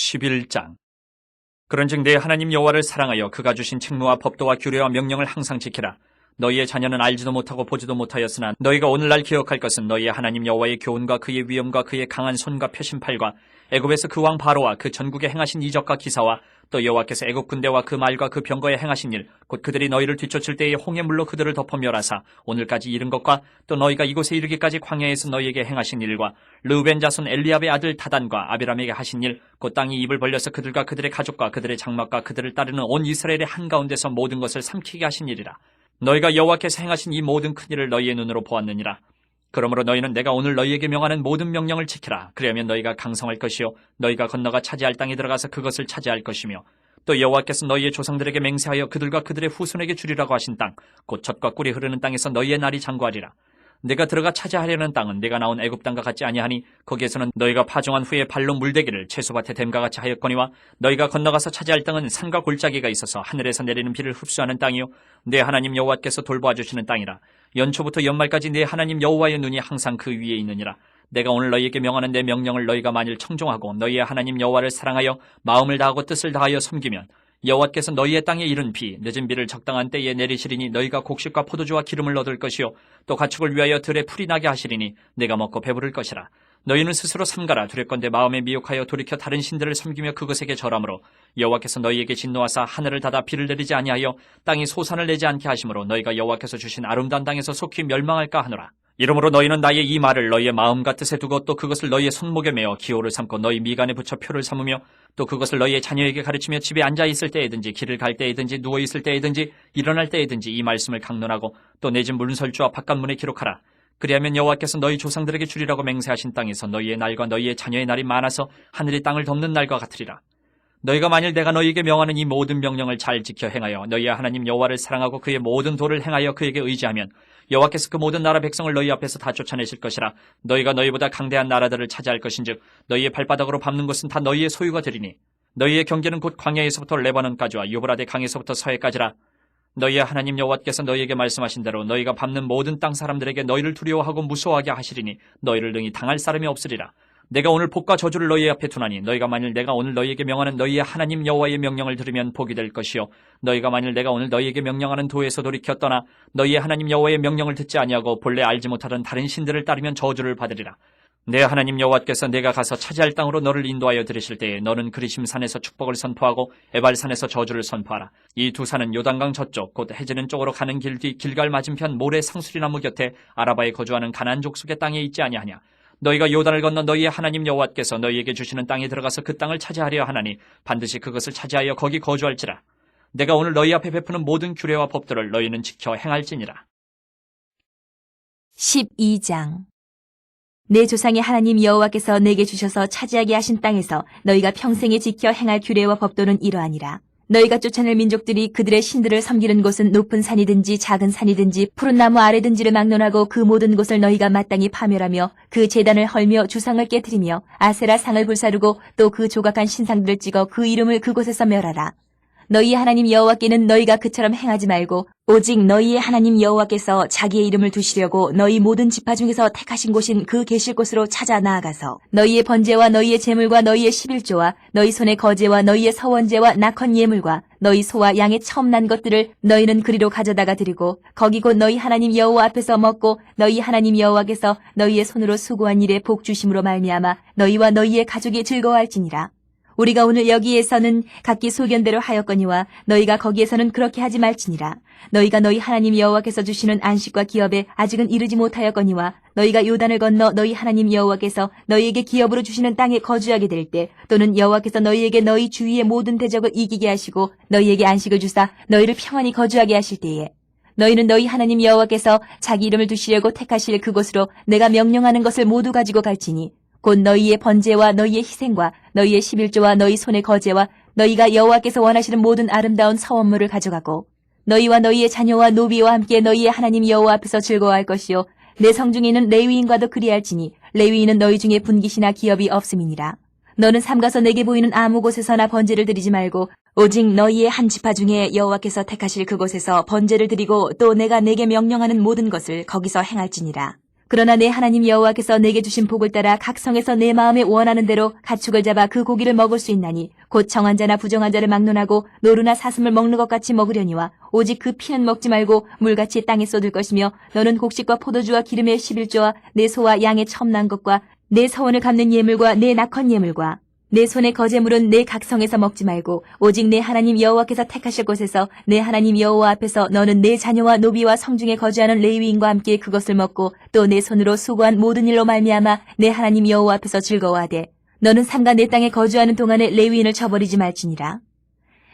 11장 그런즉 내 하나님 여호와를 사랑하여 그가 주신 책무와 법도와 규례와 명령을 항상 지키라. 너희의 자녀는 알지도 못하고 보지도 못하였으나 너희가 오늘날 기억할 것은 너희의 하나님 여호와의 교훈과 그의 위엄과 그의 강한 손과 표심팔과 애굽에서 그 왕 바로와 그 전국에 행하신 이적과 기사와 또 여호와께서 애굽 군대와 그 말과 그 병거에 행하신 일 곧 그들이 너희를 뒤쫓을 때에 홍해 물로 그들을 덮어 멸하사 오늘까지 이른 것과 또 너희가 이곳에 이르기까지 광야에서 너희에게 행하신 일과 르우벤 자손 엘리압의 아들 다단과 아비람에게 하신 일 곧 땅이 입을 벌려서 그들과 그들의 가족과 그들의 장막과 그들을 따르는 온 이스라엘의 한가운데서 모든 것을 삼키게 하신 일이라 너희가 여호와께서 행하신 이 모든 큰 일을 너희의 눈으로 보았느니라 그러므로 너희는 내가 오늘 너희에게 명하는 모든 명령을 지키라. 그리하면 너희가 강성할 것이요 너희가 건너가 차지할 땅에 들어가서 그것을 차지할 것이며 또 여호와께서 너희의 조상들에게 맹세하여 그들과 그들의 후손에게 주리라고 하신 땅 곧 젖과 꿀이 흐르는 땅에서 너희의 날이 장구하리라. 내가 들어가 차지하려는 땅은 내가 나온 애굽 땅과 같지 아니하니 거기에서는 너희가 파종한 후에 발로 물대기를 채소밭에 댐과 같이 하였거니와 너희가 건너가서 차지할 땅은 산과 골짜기가 있어서 하늘에서 내리는 비를 흡수하는 땅이요 내 하나님 여호와께서 돌보아 주시는 땅이라. 연초부터 연말까지 내 하나님 여호와의 눈이 항상 그 위에 있느니라. 내가 오늘 너희에게 명하는 내 명령을 너희가 만일 청종하고 너희의 하나님 여호와를 사랑하여 마음을 다하고 뜻을 다하여 섬기면 여호와께서 너희의 땅에 이른 비 늦은 비를 적당한 때에 내리시리니 너희가 곡식과 포도주와 기름을 얻을 것이요 또 가축을 위하여 들에 풀이 나게 하시리니 내가 먹고 배부를 것이라 너희는 스스로 삼가라 두렵건대 마음에 미혹하여 돌이켜 다른 신들을 섬기며 그것에게 절함으로 여호와께서 너희에게 진노하사 하늘을 닫아 비를 내리지 아니하여 땅이 소산을 내지 않게 하심으로 너희가 여호와께서 주신 아름다운 땅에서 속히 멸망할까 하노라 이러므로 너희는 나의 이 말을 너희의 마음과 뜻에 두고 또 그것을 너희의 손목에 메어 기호를 삼고 너희 미간에 붙여 표를 삼으며 또 그것을 너희의 자녀에게 가르치며 집에 앉아 있을 때에든지 길을 갈 때에든지 누워 있을 때에든지 일어날 때에든지 이 말씀을 강론하고 또 내 집 문설주와 바깥문에 기록하라. 그리하면 여호와께서 너희 조상들에게 주리라고 맹세하신 땅에서 너희의 날과 너희의 자녀의 날이 많아서 하늘이 땅을 덮는 날과 같으리라. 너희가 만일 내가 너희에게 명하는 이 모든 명령을 잘 지켜 행하여 너희의 하나님 여호와를 사랑하고 그의 모든 도를 행하여 그에게 의지하면 여호와께서 그 모든 나라 백성을 너희 앞에서 다 쫓아내실 것이라. 너희가 너희보다 강대한 나라들을 차지할 것인즉 너희의 발바닥으로 밟는 것은 다 너희의 소유가 되리니. 너희의 경계는 곧 광야에서부터 레바논까지와 유브라데 강에서부터 서해까지라 너희의 하나님 여호와께서 너희에게 말씀하신 대로 너희가 밟는 모든 땅 사람들에게 너희를 두려워하고 무서워하게 하시리니 너희를 능히 당할 사람이 없으리라. 내가 오늘 복과 저주를 너희 앞에 두나니 너희가 만일 내가 오늘 너희에게 명하는 너희의 하나님 여호와의 명령을 들으면 복이 될 것이요. 너희가 만일 내가 오늘 너희에게 명령하는 도에서 돌이켜 떠나 너희의 하나님 여호와의 명령을 듣지 아니하고 본래 알지 못하던 다른 신들을 따르면 저주를 받으리라 내 하나님 여호와께서 내가 가서 차지할 땅으로 너를 인도하여 들으실 때에 너는 그리심 산에서 축복을 선포하고 에발 산에서 저주를 선포하라. 이 두 산은 요단강 저쪽 곧 해지는 쪽으로 가는 길 뒤 길갈 맞은편 모래 상수리나무 곁에 아라바에 거주하는 가나안 족속의 땅에 있지 아니하냐. 너희가 요단을 건너 너희의 하나님 여호와께서 너희에게 주시는 땅에 들어가서 그 땅을 차지하려 하나니 반드시 그것을 차지하여 거기 거주할지라. 내가 오늘 너희 앞에 베푸는 모든 규례와 법들을 너희는 지켜 행할지니라. 12장 내 조상의 하나님 여호와께서 내게 주셔서 차지하게 하신 땅에서 너희가 평생에 지켜 행할 규례와 법도는 이러하니라. 너희가 쫓아낼 민족들이 그들의 신들을 섬기는 곳은 높은 산이든지 작은 산이든지 푸른 나무 아래든지를 막론하고 그 모든 곳을 너희가 마땅히 파멸하며 그 재단을 헐며 주상을 깨뜨리며 아세라 상을 불사르고 또 그 조각한 신상들을 찍어 그 이름을 그곳에서 멸하라. 너희 하나님 여호와께는 너희가 그처럼 행하지 말고 오직 너희의 하나님 여호와께서 자기의 이름을 두시려고 너희 모든 지파 중에서 택하신 곳인 그 계실 곳으로 찾아 나아가서 너희의 번제와 너희의 제물과 너희의 십일조와 너희 손의 거제와 너희의 서원제와 낙헌 예물과 너희 소와 양의 처음 난 것들을 너희는 그리로 가져다가 드리고 거기 곧 너희 하나님 여호와 앞에서 먹고 너희 하나님 여호와께서 너희의 손으로 수고한 일에 복 주심으로 말미암아 너희와 너희의 가족이 즐거워할지니라. 우리가 오늘 여기에서는 각기 소견대로 하였거니와 너희가 거기에서는 그렇게 하지 말지니라. 너희가 너희 하나님 여호와께서 주시는 안식과 기업에 아직은 이르지 못하였거니와 너희가 요단을 건너 너희 하나님 여호와께서 너희에게 기업으로 주시는 땅에 거주하게 될 때 또는 여호와께서 너희에게 너희 주위의 모든 대적을 이기게 하시고 너희에게 안식을 주사 너희를 평안히 거주하게 하실 때에 너희는 너희 하나님 여호와께서 자기 이름을 두시려고 택하실 그곳으로 내가 명령하는 것을 모두 가지고 갈지니 곧 너희의 번제와 너희의 희생과 너희의 십일조와 너희 손의 거제와 너희가 여호와께서 원하시는 모든 아름다운 서원물을 가져가고 너희와 너희의 자녀와 노비와 함께 너희의 하나님 여호와 앞에서 즐거워할 것이요 내 성 중에는 레위인과도 그리할지니 레위인은 너희 중에 분깃이나 기업이 없음이니라. 너는 삼가서 내게 보이는 아무 곳에서나 번제를 드리지 말고 오직 너희의 한 지파 중에 여호와께서 택하실 그곳에서 번제를 드리고 또 내가 내게 명령하는 모든 것을 거기서 행할지니라 그러나 내 하나님 여호와께서 내게 주신 복을 따라 각 성에서 내 마음에 원하는 대로 가축을 잡아 그 고기를 먹을 수 있나니 곧 정한 자나 부정한 자를 막론하고 노루나 사슴을 먹는 것 같이 먹으려니와 오직 그 피는 먹지 말고 물같이 땅에 쏟을 것이며 너는 곡식과 포도주와 기름의 11조와 내 소와 양의 첨난 것과 내 서원을 갚는 예물과 내 낙헌 예물과 내 손의 거제물은 내 각성에서 먹지 말고 오직 내 하나님 여호와께서 택하실 곳에서 내 하나님 여호와 앞에서 너는 내 자녀와 노비와 성중에 거주하는 레위인과 함께 그것을 먹고 또 내 손으로 수고한 모든 일로 말미암아 내 하나님 여호와 앞에서 즐거워하되 너는 삼가 내 땅에 거주하는 동안에 레위인을 쳐버리지 말지니라.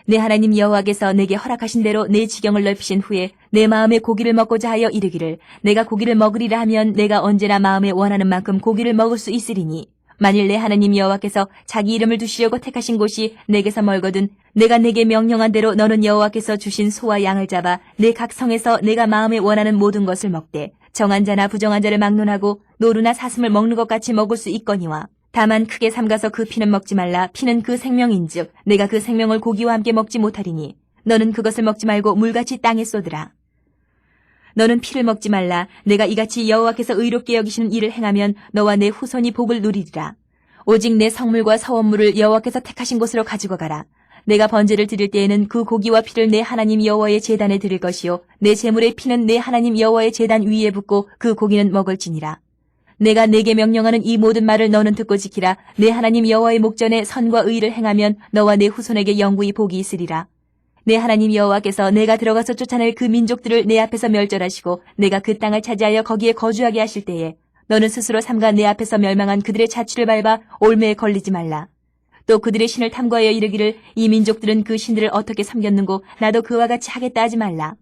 내 하나님 여호와께서 내게 허락하신 대로 내 지경을 넓히신 후에 내 마음에 고기를 먹고자 하여 이르기를 내가 고기를 먹으리라 하면 내가 언제나 마음에 원하는 만큼 고기를 먹을 수 있으리니 만일 내 하나님 여호와께서 자기 이름을 두시려고 택하신 곳이 내게서 멀거든 내가 내게 명령한 대로 너는 여호와께서 주신 소와 양을 잡아 내 각 성에서 내가 마음에 원하는 모든 것을 먹되 정한 자나 부정한 자를 막론하고 노루나 사슴을 먹는 것 같이 먹을 수 있거니와 다만 크게 삼가서 그 피는 먹지 말라 피는 그 생명인즉 내가 그 생명을 고기와 함께 먹지 못하리니 너는 그것을 먹지 말고 물같이 땅에 쏟으라 너는 피를 먹지 말라. 내가 이같이 여호와께서 의롭게 여기시는 일을 행하면 너와 내 후손이 복을 누리리라. 오직 내 성물과 서원물을 여호와께서 택하신 곳으로 가지고 가라. 내가 번제를 드릴 때에는 그 고기와 피를 내 하나님 여호와의 제단에 드릴 것이요 내 제물의 피는 내 하나님 여호와의 제단 위에 붓고 그 고기는 먹을지니라. 내가 내게 명령하는 이 모든 말을 너는 듣고 지키라. 내 하나님 여호와의 목전에 선과 의를 행하면 너와 내 후손에게 영구히 복이 있으리라. 내 하나님 여호와께서 내가 들어가서 쫓아낼 그 민족들을 내 앞에서 멸절하시고 내가 그 땅을 차지하여 거기에 거주하게 하실 때에 너는 스스로 삼가 내 앞에서 멸망한 그들의 자취를 밟아 올매에 걸리지 말라. 또 그들의 신을 탐구하여 이르기를 이 민족들은 그 신들을 어떻게 섬겼는고 나도 그와 같이 하겠다 하지 말라.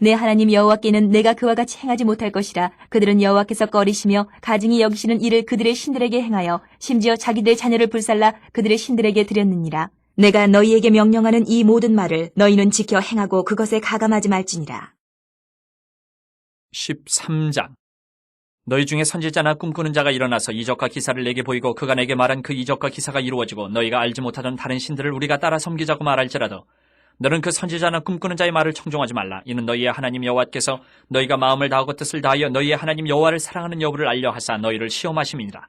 내 하나님 여호와께는 내가 그와 같이 행하지 못할 것이라 그들은 여호와께서 꺼리시며 가증히 여기시는 일을 그들의 신들에게 행하여 심지어 자기들의 자녀를 불살라 그들의 신들에게 드렸느니라. 내가 너희에게 명령하는 이 모든 말을 너희는 지켜 행하고 그것에 가감하지 말지니라. 13장 너희 중에 선지자나 꿈꾸는 자가 일어나서 이적과 기사를 내게 보이고 그가 내게 말한 그 이적과 기사가 이루어지고 너희가 알지 못하던 다른 신들을 우리가 따라 섬기자고 말할지라도 너는 그 선지자나 꿈꾸는 자의 말을 청종하지 말라. 이는 너희의 하나님 여호와께서 너희가 마음을 다하고 뜻을 다하여 너희의 하나님 여호와를 사랑하는 여부를 알려 하사 너희를 시험하심이니라.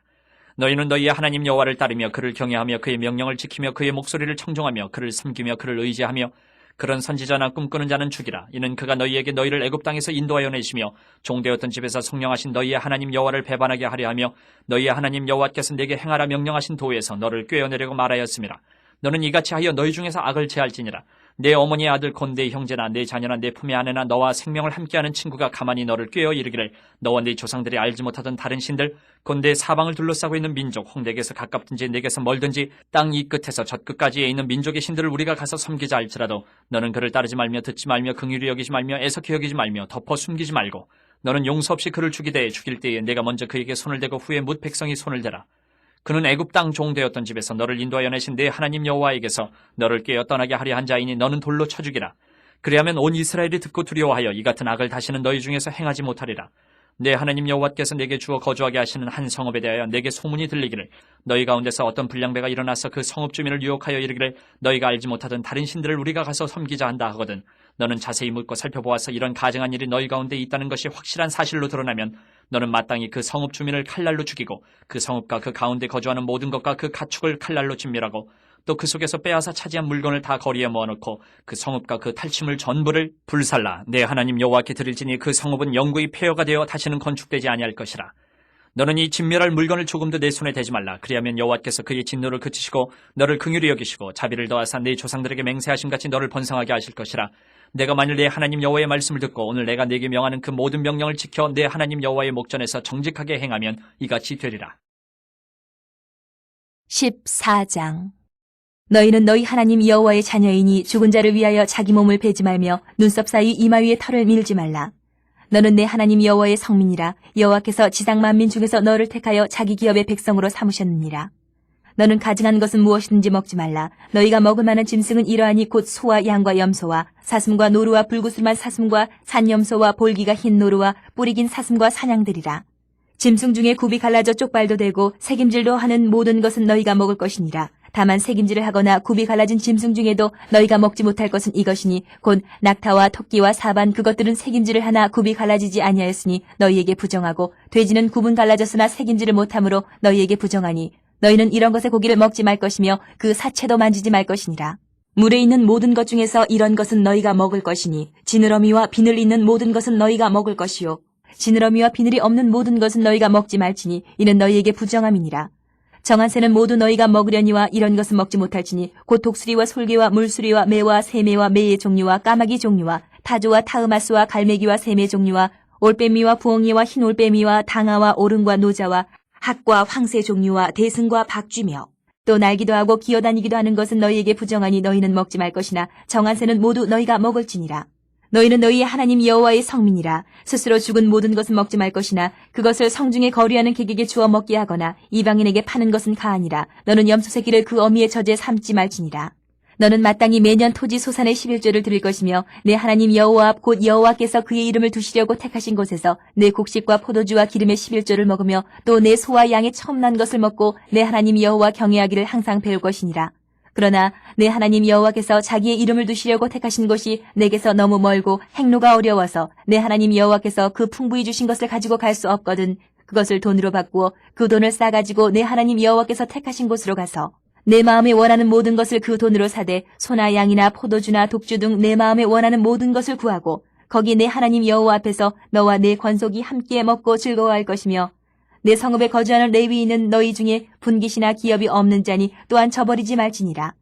너희는 너희의 하나님 여호와를 따르며 그를 경외하며 그의 명령을 지키며 그의 목소리를 청종하며 그를 섬기며 그를 의지하며 그런 선지자나 꿈꾸는 자는 죽이라. 이는 그가 너희에게 너희를 애굽 땅에서 인도하여 내시며 종되었던 집에서 성령하신 너희의 하나님 여호와를 배반하게 하려 하며 너희의 하나님 여호와께서 내게 행하라 명령하신 도에서 너를 꿰어내려고 말하였습니다. 너는 이같이 하여 너희 중에서 악을 제할지니라. 내 어머니의 아들 곤대의 형제나 내 자녀나 내 품의 아내나 너와 생명을 함께하는 친구가 가만히 너를 꿰어 이르기를 너와 네 조상들이 알지 못하던 다른 신들 곤대 사방을 둘러싸고 있는 민족 홍대에서 가깝든지 내게서 멀든지 땅 이 끝에서 저 끝까지에 있는 민족의 신들을 우리가 가서 섬기자 할지라도 너는 그를 따르지 말며 듣지 말며 긍휼히 여기지 말며 애석히 여기지 말며 덮어 숨기지 말고 너는 용서 없이 그를 죽이되 죽일 때에 내가 먼저 그에게 손을 대고 후에 뭇 백성이 손을 대라 그는 애굽 땅 종되었던 집에서 너를 인도하여 내신 내 하나님 여호와에게서 너를 깨어 떠나게 하려 한 자이니 너는 돌로 쳐 죽이라. 그리하면 온 이스라엘이 듣고 두려워하여 이 같은 악을 다시는 너희 중에서 행하지 못하리라. 내 하나님 여호와께서 내게 주어 거주하게 하시는 한 성읍에 대하여 내게 소문이 들리기를 너희 가운데서 어떤 불량배가 일어나서 그 성읍 주민을 유혹하여 이르기를 너희가 알지 못하던 다른 신들을 우리가 가서 섬기자 한다 하거든 너는 자세히 묻고 살펴보아서 이런 가증한 일이 너희 가운데 있다는 것이 확실한 사실로 드러나면 너는 마땅히 그 성읍 주민을 칼날로 죽이고 그 성읍과 그 가운데 거주하는 모든 것과 그 가축을 칼날로 진멸하고 또 그 속에서 빼앗아 차지한 물건을 다 거리에 모아놓고 그 성읍과 그 탈취물 전부를 불살라. 내 하나님 여호와께 드릴지니 그 성읍은 영구히 폐허가 되어 다시는 건축되지 아니할 것이라 너는 이 진멸할 물건을 조금도 내 손에 대지 말라. 그리하면 여호와께서 그의 진노를 그치시고 너를 긍휼히 여기시고 자비를 더하사 네 조상들에게 맹세하신 같이 너를 번성하게 하실 것이라. 내가 만일 내 하나님 여호와의 말씀을 듣고 오늘 내가 네게 명하는 그 모든 명령을 지켜 내 하나님 여호와의 목전에서 정직하게 행하면 이같이 되리라. 14장. 너희는 너희 하나님 여호와의 자녀이니 죽은 자를 위하여 자기 몸을 베지 말며 눈썹 사이 이마 위에 털을 밀지 말라. 너는 내 하나님 여호와의 성민이라 여호와께서 지상 만민 중에서 너를 택하여 자기 기업의 백성으로 삼으셨느니라. 너는 가증한 것은 무엇이든지 먹지 말라. 너희가 먹을 만한 짐승은 이러하니 곧 소와 양과 염소와 사슴과 노루와 불구슬만 사슴과 산염소와 볼기가 흰 노루와 뿌리 긴 사슴과 사냥들이라. 짐승 중에 굽이 갈라져 쪽발도 되고 색임질도 하는 모든 것은 너희가 먹을 것이니라. 다만 색임질을 하거나 굽이 갈라진 짐승 중에도 너희가 먹지 못할 것은 이것이니 곧 낙타와 토끼와 사반 그것들은 색임질을 하나 굽이 갈라지지 아니하였으니 너희에게 부정하고 돼지는 굽은 갈라졌으나 색임질을 못함으로 너희에게 부정하니 너희는 이런 것의 고기를 먹지 말 것이며 그 사체도 만지지 말 것이니라. 물에 있는 모든 것 중에서 이런 것은 너희가 먹을 것이니 지느러미와 비늘 있는 모든 것은 너희가 먹을 것이요 지느러미와 비늘이 없는 모든 것은 너희가 먹지 말지니 이는 너희에게 부정함이니라. 정한 새는 모두 너희가 먹으려니와 이런 것은 먹지 못할지니 곧 독수리와 솔개와 물수리와 매와 새매와 매의 종류와 까마귀 종류와 타조와 타으마스와 갈매기와 새매 종류와 올빼미와 부엉이와 흰 올빼미와 당아와 오름과 노자와 학과 황새 종류와 대승과 박쥐며 또 날기도 하고 기어다니기도 하는 것은 너희에게 부정하니 너희는 먹지 말 것이나 정한 새는 모두 너희가 먹을지니라. 너희는 너희의 하나님 여호와의 성민이라. 스스로 죽은 모든 것은 먹지 말 것이나 그것을 성중에 거리하는 객에게 주어 먹게 하거나 이방인에게 파는 것은 가하니라. 너는 염소 새끼를 그 어미의 젖에 삼지 말지니라. 너는 마땅히 매년 토지 소산의 11조를 드릴 것이며 내 하나님 여호와 앞 곧 여호와께서 그의 이름을 두시려고 택하신 곳에서 내 곡식과 포도주와 기름의 11조를 먹으며 또 내 소와 양의 처음 난 것을 먹고 내 하나님 여호와 경외하기를 항상 배울 것이니라 그러나 내 하나님 여호와께서 자기의 이름을 두시려고 택하신 곳이 내게서 너무 멀고 행로가 어려워서 내 하나님 여호와께서 그 풍부히 주신 것을 가지고 갈 수 없거든 그것을 돈으로 바꾸어 그 돈을 싸가지고 내 하나님 여호와께서 택하신 곳으로 가서 내 마음에 원하는 모든 것을 그 돈으로 사되 소나 양이나 포도주나 독주 등 내 마음에 원하는 모든 것을 구하고 거기 내 하나님 여호와 앞에서 너와 내 권속이 함께 먹고 즐거워할 것이며 내 성읍에 거주하는 레위인은 너희 중에 분깃이나 기업이 없는 자니 또한 저버리지 말지니라.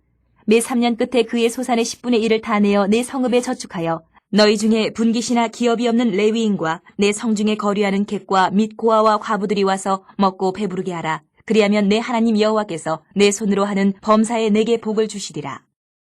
매 3년 끝에 그의 소산의 10분의 1을 다 내어 내 성읍에 저축하여 너희 중에 분깃이나 기업이 없는 레위인과 내 성중에 거류하는 객과 및 고아와 과부들이 와서 먹고 배부르게 하라. 그리하면 내 하나님 여호와께서 내 손으로 하는 범사에 내게 복을 주시리라.